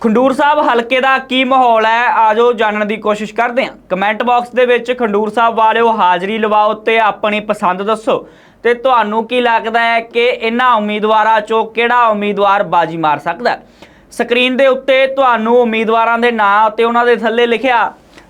ਖੰਡੂਰ ਸਾਹਿਬ ਹਲਕੇ ਦਾ ਕੀ ਮਾਹੌਲ ਹੈ? ਆਜੋ ਜਾਣਨ ਦੀ ਕੋਸ਼ਿਸ਼ ਕਰਦੇ ਹਾਂ। ਕਮੈਂਟ ਬਾਕਸ ਦੇ ਵਿੱਚ ਖੰਡੂਰ ਸਾਹਿਬ ਵਾਲਿਓ ਹਾਜ਼ਰੀ ਲਵਾਓ ਤੇ ਆਪਣੀ ਪਸੰਦ ਦੱਸੋ। ਤੇ ਤੁਹਾਨੂੰ ਕੀ ਲੱਗਦਾ ਹੈ ਕਿ ਇਹਨਾਂ ਉਮੀਦਵਾਰਾਂ ਚੋਂ ਕਿਹੜਾ ਉਮੀਦਵਾਰ ਬਾਜੀ ਮਾਰ ਸਕਦਾ ਸਕਰੀਨ ਦੇ ਉੱਤੇ ਤੁਹਾਨੂੰ ਉਮੀਦਵਾਰਾਂ ਦੇ ਨਾਂ ਅਤੇ ਉਹਨਾਂ ਦੇ ਥੱਲੇ ਲਿਖਿਆ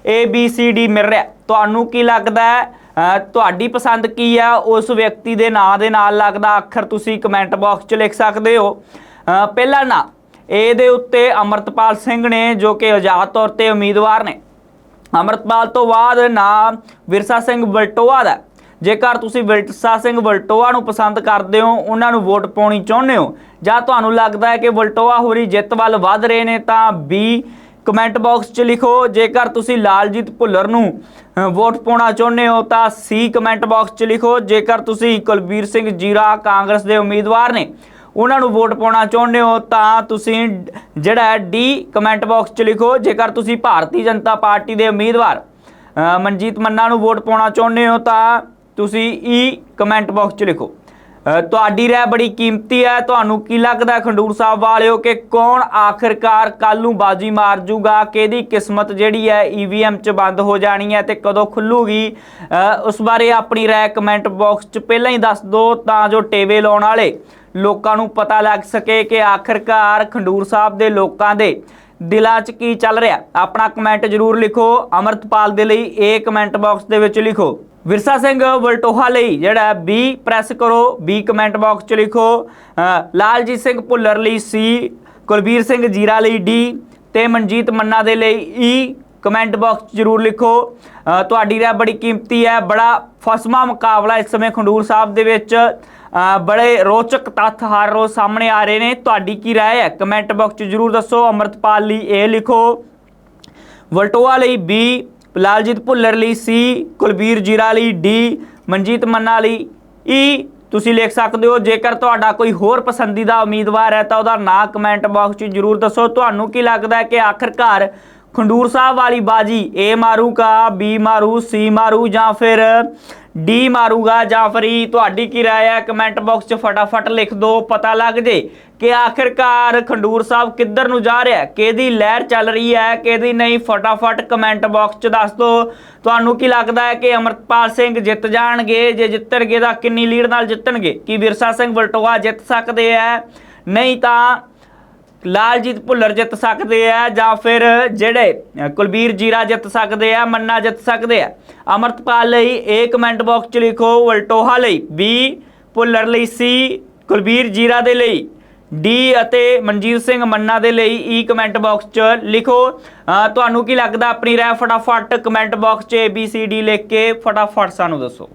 A, B, C, D ਮਿਲ ਰਿਹਾ ਤੁਹਾਨੂੰ ਕੀ ਲੱਗਦਾ ਹੈ? ਤੁਹਾਡੀ ਪਸੰਦ ਕੀ ਆ ਉਸ ਵਿਅਕਤੀ ਦੇ ਨਾਂ ਦੇ ਨਾਲ ਲੱਗਦਾ ਅੱਖਰ ਤੁਸੀਂ ਕਮੈਂਟ ਬਾਕਸ 'ਚ ਲਿਖ ਸਕਦੇ ਹੋ। ਅਹ ਪਹਿਲਾ ਨਾਂ ਇਹਦੇ ਉੱਤੇ ਅਮਰਤਪਾਲ ਸਿੰਘ ਨੇ, ਜੋ ਕਿ ਆਜ਼ਾਦ ਤੌਰ ਤੇ ਉਮੀਦਵਾਰ ਨੇ। ਅਮਰਤਪਾਲ ਤੋਂ ਬਾਅਦ ਨਾਮ ਵਿਰਸਾ ਸਿੰਘ ਬਲਟੋਆ ਦਾ ਜੇਕਰ ਤੁਸੀਂ ਵਿਰਸਾ ਸਿੰਘ ਬਲਟੋਆ ਨੂੰ ਪਸੰਦ ਕਰਦੇ ਹੋ, ਉਹਨਾਂ ਨੂੰ ਵੋਟ ਪਾਉਣੀ ਚਾਹੁੰਦੇ ਹੋ, ਜਾਂ ਤੁਹਾਨੂੰ ਲੱਗਦਾ ਹੈ ਕਿ ਬਲਟੋਆ ਹੋਰੀ ਜਿੱਤ ਵੱਲ ਵੱਧ ਰਹੇ ਨੇ, ਤਾਂ ਬੀ ਕਮੈਂਟ ਬਾਕਸ 'ਚ ਲਿਖੋ। ਜੇਕਰ ਤੁਸੀਂ ਲਾਲਜੀਤ ਭੁੱਲਰ ਨੂੰ ਵੋਟ ਪਾਉਣਾ ਚਾਹੁੰਦੇ ਹੋ, ਤਾਂ ਸੀ ਕਮੈਂਟ ਬਾਕਸ 'ਚ ਲਿਖੋ। ਜੇਕਰ ਤੁਸੀਂ ਕੁਲਬੀਰ ਸਿੰਘ ਜੀਰਾ ਕਾਂਗਰਸ ਦੇ ਉਮੀਦਵਾਰ ਨੇ ਉਹਨਾਂ ਨੂੰ ਵੋਟ ਪਾਉਣਾ ਚਾਹੁੰਦੇ ਹੋ ਤਾਂ ਤੁਸੀਂ ਜਿਹੜਾ ਡੀ ਕਮੈਂਟ ਬਾਕਸ 'ਚ ਲਿਖੋ, ਜੇਕਰ ਤੁਸੀਂ ਭਾਰਤੀ ਜਨਤਾ ਪਾਰਟੀ ਦੇ ਉਮੀਦਵਾਰ ਮਨਜੀਤ ਮੰਨਾ ਨੂੰ ਵੋਟ ਪਾਉਣਾ ਚਾਹੁੰਦੇ ਹੋ ਤਾਂ ਤੁਸੀਂ ਈ ਕਮੈਂਟ ਬਾਕਸ 'ਚ ਲਿਖੋ। ਤੁਹਾਡੀ ਰਾਏ ਬੜੀ ਕੀਮਤੀ ਹੈ, ਤੁਹਾਨੂੰ ਕੀ ਲੱਗਦਾ ਖੰਡੂਰ ਸਾਹਿਬ ਵਾਲਿਓ ਕਿ ਕੌਣ ਆਖਿਰਕਾਰ ਕੱਲ ਨੂੰ ਬਾਜੀ ਮਾਰ ਜੂਗਾ, ਕਿਹਦੀ ਕਿਸਮਤ ਜਿਹੜੀ ਹੈ ਈਵੀਐਮ 'ਚ ਬੰਦ ਹੋ ਜਾਣੀ ਹੈ ਤੇ ਕਦੋਂ ਖੁੱਲੂਗੀ? ਉਸ ਬਾਰੇ ਆਪਣੀ ਰਾਏ ਕਮੈਂਟ ਬਾਕਸ 'ਚ ਪਹਿਲਾਂ ਹੀ ਦੱਸ ਦਿਓ ਤਾਂ ਜੋ ਟੇਵੇ ਲਾਉਣ ਵਾਲੇ ਲੋਕਾਂ ਨੂੰ ਪਤਾ ਲੱਗ ਸਕੇ ਕਿ ਆਖਿਰਕਾਰ ਖੰਡੂਰ ਸਾਹਿਬ ਦੇ ਲੋਕਾਂ ਦੇ ਦਿਲਾਂ 'ਚ ਕੀ ਚੱਲ ਰਿਹਾ। ਆਪਣਾ ਕਮੈਂਟ ਜ਼ਰੂਰ ਲਿਖੋ। ਅਮਰਤਪਾਲ ਦੇ ਲਈ ਇਹ ਕਮੈਂਟ ਬਾਕਸ ਦੇ ਵਿੱਚ ਲਿਖੋ। ਵਿਰਸਾ ਸਿੰਘ ਵਲਟੋਹਾ ਲਈ ਜਿਹੜਾ ਬੀ ਪ੍ਰੈਸ ਕਰੋ। ਬੀ ਕਮੈਂਟ ਬਾਕਸ 'ਚ ਲਿਖੋ। ਲਾਲਜੀਤ ਸਿੰਘ ਭੁੱਲਰ ਲਈ ਸੀ ਕੁਲਬੀਰ ਸਿੰਘ ਜੀਰਾ ਲਈ ਡੀ ਤੇ ਮਨਜੀਤ ਮੰਨਾ ਦੇ ਲਈ ਈ ਕਮੈਂਟ ਬਾਕਸ 'ਚ ਜ਼ਰੂਰ ਲਿਖੋ। ਤੁਹਾਡੀ ਰਾਏ ਬੜੀ ਕੀਮਤੀ ਹੈ, ਬੜਾ ਫਸਮਾ ਮੁਕਾਬਲਾ ਇਸ ਸਮੇਂ ਖੰਡੂਰ ਸਾਹਿਬ ਦੇ ਵਿੱਚ। ਬੜੇ ਰੋਚਕ ਤੱਥ ਹਰ ਰੋਜ਼ ਸਾਹਮਣੇ ਆ ਰਹੇ ਨੇ। ਤੁਹਾਡੀ ਕੀ ਰਾਏ ਹੈ? ਕਮੈਂਟ ਬਾਕਸ 'ਚ ਜ਼ਰੂਰ ਦੱਸੋ, ਅਮਰਤਪਾਲ ਲਈ ਏ ਲਿਖੋ। ਵਲਟੋਆ ਲਈ ਬੀ, ਲਾਲਜੀਤ ਭੁੱਲਰ ਲਈ ਸੀ, ਕੁਲਬੀਰ ਜੀਰਾ ਲਈ ਡੀ, ਮਨਜੀਤ ਮੰਨਾ ਲਈ ਈ। ਤੁਸੀਂ ਲਿਖ ਸਕਦੇ ਹੋ, ਜੇਕਰ ਤੁਹਾਡਾ ਕੋਈ ਹੋਰ ਪਸੰਦੀਦਾ ਉਮੀਦਵਾਰ ਹੈ ਤਾਂ ਉਹਦਾ ਨਾਂ ਕਮੈਂਟ ਬਾਕਸ 'ਚ ਜਰੂਰ ਦੱਸੋ। ਤੁਹਾਨੂੰ ਕੀ ਲੱਗਦਾ ਹੈ ਕਿ ਆਖਰਕਾਰ ਖੰਡੂਰ ਸਾਹਿਬ ਵਾਲੀ ਬਾਜੀ ਏ ਮਾਰੂਗਾ ਬੀ ਮਾਰੂ ਸੀ ਮਾਰੂ ਜਾਂ ਫਿਰ ਡੀ ਮਾਰੂਗਾ ਜਾਂ ਫਿਰ e? ਤੁਹਾਡੀ ਕੀ ਰਾਏ ਹੈ? ਕਮੈਂਟ ਬਾਕਸ 'ਚ ਫਟਾਫਟ ਲਿਖ ਦਿਓ, ਪਤਾ ਲੱਗ ਜੇ ਕਿ ਆਖਿਰਕਾਰ ਖੰਡੂਰ ਸਾਹਿਬ ਕਿੱਧਰ ਨੂੰ ਜਾ ਰਿਹਾ ਕਿਹਦੀ ਲਹਿਰ ਚੱਲ ਰਹੀ ਹੈ, ਕਿਹਦੀ ਨਹੀਂ? ਫਟਾਫਟ ਕਮੈਂਟ ਬਾਕਸ 'ਚ ਦੱਸ ਦਿਓ। ਤੁਹਾਨੂੰ ਕੀ ਲੱਗਦਾ ਹੈ ਕਿ ਅਮਰਤਪਾਲ ਸਿੰਘ ਜਿੱਤ ਜਾਣਗੇ? ਜੇ ਜਿੱਤਣਗੇ ਤਾਂ ਕਿੰਨੀ ਲੀਡ ਨਾਲ ਜਿੱਤਣਗੇ? ਕੀ ਵਿਰਸਾ ਸਿੰਘ ਵਲਟੋਆ ਜਿੱਤ ਸਕਦੇ ਹੈ? ਨਹੀਂ ਤਾਂ ਲਾਲਜੀਤ ਭੁੱਲਰ ਜਿੱਤ ਸਕਦੇ ਆ ਜਾਂ ਫਿਰ ਜਿਹੜੇ ਕੁਲਬੀਰ ਜੀਰਾ ਜਿੱਤ ਸਕਦੇ ਆ, ਮੰਨਾ ਜਿੱਤ ਸਕਦੇ ਆ। ਅਮਰਤਪਾਲ ਲਈ ਏ ਕਮੈਂਟ ਬਾਕਸ 'ਚ ਲਿਖੋ, ਵਲਟੋਹਾ ਲਈ ਬੀ ਭੁੱਲਰ ਲਈ ਸੀ ਕੁਲਬੀਰ ਜੀਰਾ ਦੇ ਲਈ ਡੀ ਅਤੇ ਮਨਜੀਤ ਸਿੰਘ ਮੰਨਾ ਦੇ ਲਈ ਈ ਕਮੈਂਟ ਬਾਕਸ 'ਚ ਲਿਖੋ। ਤੁਹਾਨੂੰ ਕੀ ਲੱਗਦਾ ਆਪਣੀ ਰਾਏ? ਫਟਾਫਟ ਕਮੈਂਟ ਬਾਕਸ 'ਚ ਏ ਬੀ ਸੀ ਡੀ ਲਿਖ ਕੇ ਫਟਾਫਟ ਸਾਨੂੰ ਦੱਸੋ।